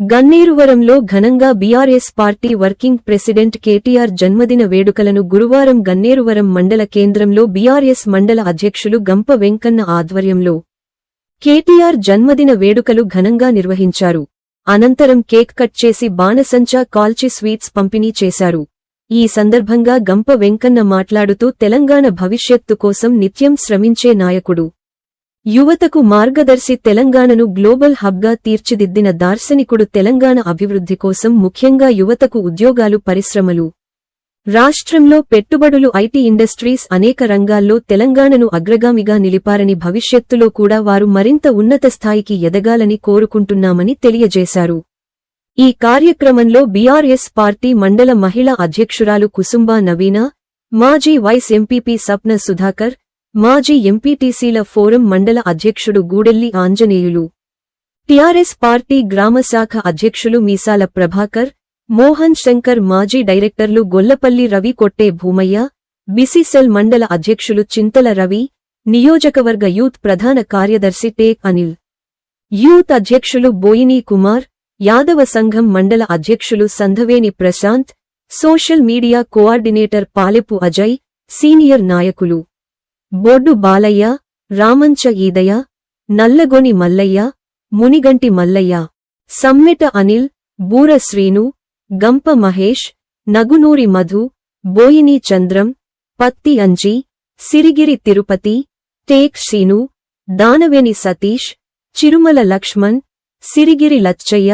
గన్నేరువరంలో ఘనంగా BRS party working president KTR జన్మదిన వేడుకలను గురువారం గన్నేరువరం మండల కేంద్రంలో బీఆర్ఎస్ మండల అధ్యక్షులు గంప వెంకన్న ఆధ్వర్యంలో కేటీఆర్ జన్మదిన వేడుకలు ఘనంగా నిర్వహించారు. అనంతరం కేక్ కట్ చేసి బాణసంచా కాల్చి స్వీట్స్ పంపిణీ చేశారు. ఈ సందర్భంగా గంప వెంకన్న మాట్లాడుతూ తెలంగాణ భవిష్యత్తు కోసం నిత్యం శ్రమించే నాయకుడు యువతకు మార్గదర్శి తెలంగాణను గ్లోబల్ హబ్గా తీర్చిదిద్దిన దార్శనికుడు తెలంగాణ అభివృద్ధి కోసం ముఖ్యంగా యువతకు ఉద్యోగాలు పరిశ్రమలు. రాష్ట్రంలో పెట్టుబడులు ఐటీ ఇండస్ట్రీస్ అనేక రంగాల్లో తెలంగాణను అగ్రగామిగా నిలిపారని భవిష్యత్తులో కూడా వారు మరింత ఉన్నత స్థాయికి ఎదగాలని కోరుకుంటున్నామని తెలియజేశారు. ఈ కార్యక్రమంలో బీఆర్ఎస్ పార్టీ మండల మహిళా అధ్యక్షురాలు కుసుంబా నవీన మాజీ వైస్ ఎంపీపీ సప్న సుధాకర్ మాజీ ఎంపీటీసీల ఫోరం మండల అధ్యక్షుడు గూడెల్లి ఆంజనేయులు. టిఆర్ఎస్ పార్టీ గ్రామశాఖ అధ్యక్షులు మీసాల ప్రభాకర్ మోహన్ శంకర్ మాజీ డైరెక్టర్లు గొల్లపల్లి రవి కొట్టే భూమయ్య బిసిసెల్ మండల అధ్యక్షులు చింతల రవి నియోజకవర్గ యూత్ ప్రధాన కార్యదర్శి టేక్ అనిల్. యూత్ అధ్యక్షులు బోయినీ కుమార్ యాదవ సంఘం మండల అధ్యక్షులు Sandhaveni Prashanth social media coordinator Palepu Ajay senior నాయకులు. బొడ్డు బాలయ్య రామంచ ఈదయ్య నల్లగొని మల్లయ్య మునిగంటి మల్లయ్య. సమ్మెట అనిల్ బూర శ్రీను గంప మహేష్ నగునూరి మధు బోయిని చంద్రం పత్తి అంజి సిరిగిరి తిరుపతి టేక్ శ్రీను దానవేని సతీష్ చిరుమల లక్ష్మణ్ సిరిగిరి లచ్చయ్య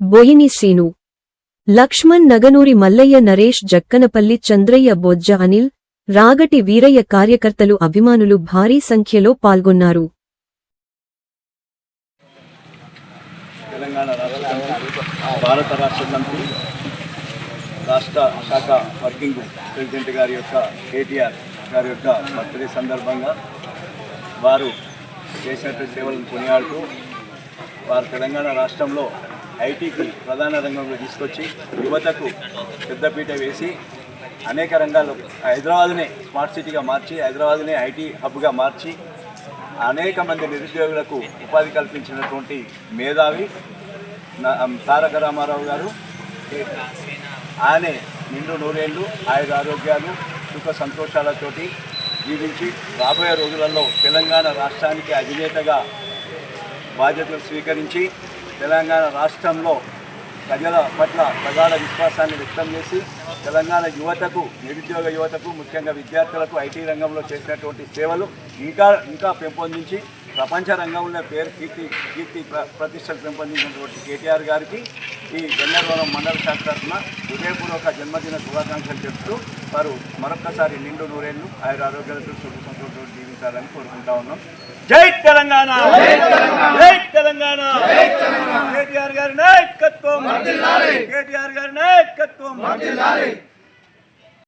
బోయిని శ్రీను. లక్ష్మణ్ నగనూరి మల్లయ్య నరేష్ జక్కనపల్లి చంద్రయ్య బొజ్జ అనిల్ రాగటి వీరయ్య కార్యకర్తలు అభిమానులు భారీ సంఖ్యలో పాల్గొన్నారు. భారత రాష్ట్ర మంత్రి రాష్ట్ర శాఖ వర్కింగ్ ప్రెసిడెంట్ గారి యొక్క కేటీఆర్ గారి యొక్క బర్త్డే సందర్భంగా వారు చేసినట్టు సేవలను కొనియాడుతూ వారు తెలంగాణ రాష్ట్రంలో ఐటీకి ప్రధాన రంగంలో తీసుకొచ్చి యువతకు పెద్దపీట వేసి అనేక రంగాల్లో హైదరాబాద్ని స్మార్ట్ సిటీగా మార్చి హైదరాబాద్ని ఐటీ హబ్గా మార్చి అనేక మంది నిరుద్యోగులకు ఉపాధి కల్పించినటువంటి మేధావి తారక రామారావు గారు. ఆయనే నిండు నూరేళ్ళు ఆయుధ ఆరోగ్యాలు సుఖ సంతోషాలతోటి జీవించి రాబోయే రోజులలో తెలంగాణ రాష్ట్రానికి అధినేతగా బాధ్యతలు స్వీకరించి తెలంగాణ రాష్ట్రంలో ప్రజల పట్ల ప్రగాఢ విశ్వాసాన్ని వ్యక్తం చేసి తెలంగాణ యువతకు నిరుద్యోగ యువతకు ముఖ్యంగా విద్యార్థులకు ఐటీ రంగంలో చేసినటువంటి సేవలు ఇంకా ఇంకా పెంపొందించి ప్రపంచ రంగంలో పేరు కీర్తి కీర్తి ప్రతిష్టలు పెంపొందించినటువంటి కేటీఆర్ గారికి ఈ గన్నవరం మండల శాఖ తరఫున హృదయపూర్వక జన్మదిన శుభాకాంక్షలు చెప్తూ వారు మరొక్కసారి నిండు నూరేళ్ళు ఆయన ఆరోగ్యాలతో సుఖ సంతోషంతో జీవించాలని కోరుకుంటా ఉన్నాం. జై తెలంగాణ! జై తెలంగాణ! కేటీఆర్ గారి నాయకత్వం. కేటీఆర్ గారి నాయకత్వం.